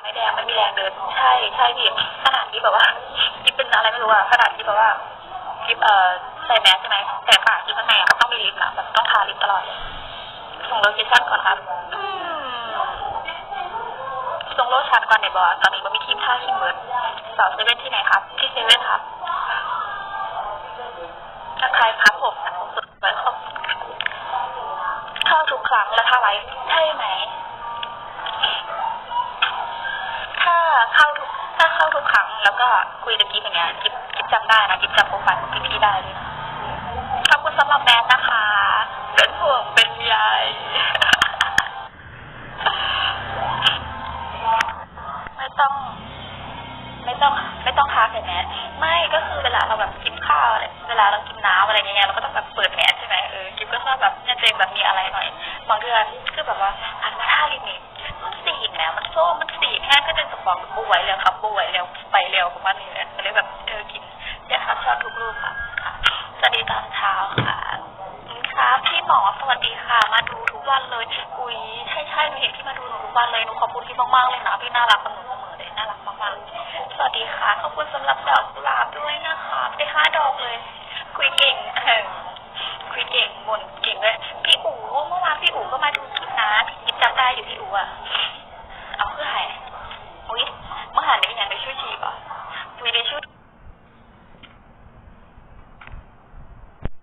ไม่แดงไม่มีแรงเดิน ใช่ใช่พี่ขนาดที่แบบว่ากิ๊บเป็นอะไรไม่รู้อะขนาดที่แบบว่ากิ๊บเอ่อใส่แมสใช่ไหมแต่ปากกิ๊บข้างในอะต้องมีลิปนะแบบต้องทาลิปตลอดเลยส่งโลเคชั่นก่อนครับอืมส่งโลชั่นก่อนในบอสตอนนี้มันมีทีมท่าคิมเบิร์ดสาวเซเว่นที่ไหนครับที่เซเว่นครับถ้าใครครับผมาทุกถ้าเข้าทุกครั้ง แล้วก็คุยกับกิ๊บอย่างเงี้ยกิ๊บกิ๊บจำได้นะกิ๊บจำโปรไฟล์ของพี่ๆได้เลยนะขอบคุณสำหรับแมสนะคะเป็นห่วงเป็นใยไม่ต้อง ไม่ต้อง ไม่ต้องค้าใส่แมสไม่ก็คือเวลาเราแบบกินข้าวอะไรเวลาเรากินน้ำอะไรเงี้ยเราก็ต้องแบบเปิดแมสใช่ไหมเออกิ๊บก็ชอบแบบเนี่ยเจงแบบมีอะไรหน่อยบางเดือนคือแบบว่าอันมาท่าลิมิตมันสีดแล้วมันโซ่มันสีดแห้งก็จะสปอง ไหวแล้วครับป่วแล้วไปแล้วประมาณนี้เลยก็เลยแบบเออกินเนี่ยค่ะชอบทุกรูปค่ะค่ะสวัสดีตอนเช้าค่ะครับพี่หมอสวัสดีค่ะ มาดูทุกวันเลย อุ้ยใช่ใช่หนูเห็นพี่มาดูหนูทุกวันเลยหนูขอบคุณพี่มากๆเลยนะพี่น่ารักกับหนูเสมอเลยน่ารักมากๆ สวัสดีค่ะ ขอบคุณสำหรับดอกกุหลาบด้วยนะคะได้ห้าดอกเลย คุยเก่งเออคุยเก่งบ่นเก่งด้วยพี่อู๋เมื่อวานพี่อู๋ก็มาดูคลิปนะพี่จิ๊บจำได้อยู่พี่อู๋อะเอาเพื่อหายอุ้ยเมื่อหานได้ยังได้ช่วยชีป่ะมีได้ช่วย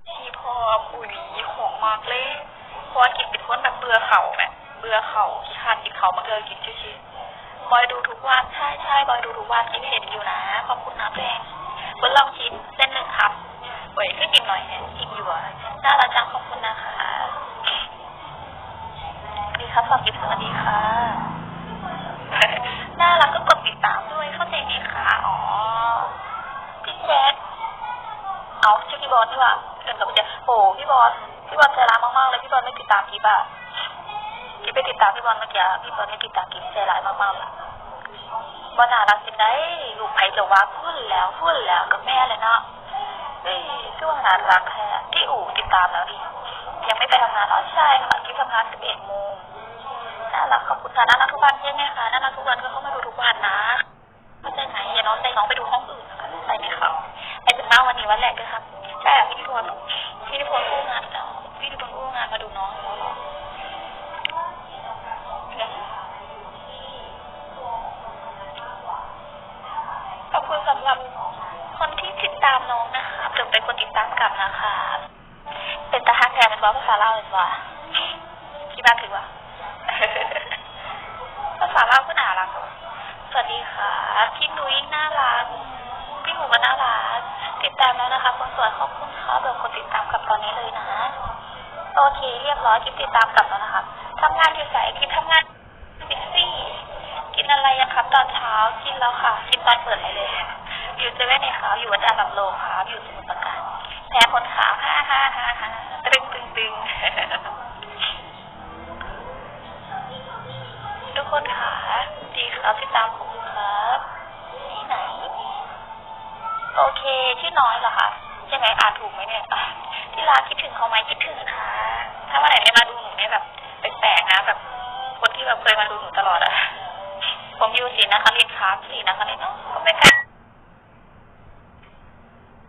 ชีพออุ้ยของมากเลยเพ ราะว่ากินเป็นคนแบบเบื่อเข่าแบบเบื่อเข่าขี้ขาดกินเข่ามาเกินกินช่วยชีบอยดูทุกวันใช่ใช่บอยดูทุกวันกินเห็นอยู่นะขอบคุณนะแพงบนลองชิมเส้นหนึ่งครับเว้ยก็กินหน่อยเนี่ยกินอยู่อะน่ารักจังขอบคุณนะคะดีครับสวัสดีสวัสดีค่ะน่ารักก็กดติดตามด้วยเข้าใจไหมคะอ๋อพี่แจ๊คเอาชื่อพี่บอสนี่หว่าเกินกับพี่แจ๊คโอ้พี่บอส พี่บอสใจร้ายมากๆเลยพี่บอสไม่ติดตามพี่ป่ะที่ไปติดตามพี่บอลเมื่อกี้อะพี่บอลไม่ติดตามกินใจร้ายมากๆเลยบอลน่ารักจริงได้ลูกไผ่จะว่าพูดแล้วพูดแล้วกับแม่เลยเนาะเฮ้ยคือว่าน่ารักแท้ที่อู่ติดตามแล้วดิยังไม่ไปทำงานอ๋อใช่ค่ะที่ทำงานสิบเอ็ดโมงน่ารักขอบคุณค่ะน่ารักทุกวันใช่ไหมคะน่ารักทุกวันก็เข้ามาดูทุกวันนะเข้าใจไหมอย่าน้องใจน้องไปดูห้องอื่นนะคะไปไหมครับไอ้ถึงหน้าวันนี้วันแรกด้วยครับใช่ค่ะพี่นิพนธ์พี่นิพนามน้องนะคะเดี๋ยวเป็นคนติดตามกลับนะคะเป็นตาฮักแทนเป็นบอสภาษาลาวเป็นว่าคิดว่าถึงว่าภาษาลาวก็น่ารักอะสวัสดีค่ะพี่นุ้ยน่ารักพี่หมูก็น่ารักติดตามแล้วนะคะคนสวยขอบคุณค่ะเดี๋ยวคนติดตามกลับตอนนี้เลยนะโอเค เรียบร้อยคลิปติดตามกลับแล้วนะคะทำงานอยู่สายคลิปทำงานบิ๊กซี่กินอะไรอะครับตอนเช้ากินแล้วค่ะ กินตอนเปิดเลย อยู่เซเว่นในขาวอยู่วัดอาลัมโลครับอยู่สมุทรปราการแพ้คนขาวฮ่าฮ่าฮ่าฮ่าตึงตึงตึงทุกคนขาดีครับติดตามผมครับที่ไหน โอเคชื่อน้อยเหรอคะใช่ไหมอ่านถูกไหมเนี่ยที่รักคิดถึงเขาไหมคิดถึงค่ะถ้าวันไหนไม่มาดูหนูเนี่ยแบบแปลกๆนะแบบคนที่แบบเคยมาดูหนูตลอดอะผมอยู่ศรีนครินทร์ครับนครินทร์เนอะก็ไม่ไกล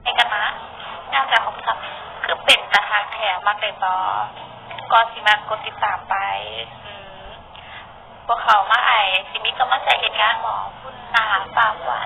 ไปกันนะ น่ะคือเป็นตะหากแถมมาแต่ต่อก็สิมากดติดตามไปพวกเขามาไอสิมิก็มาใส่เหตุการณ์หมอคุณนหนาปากหวาน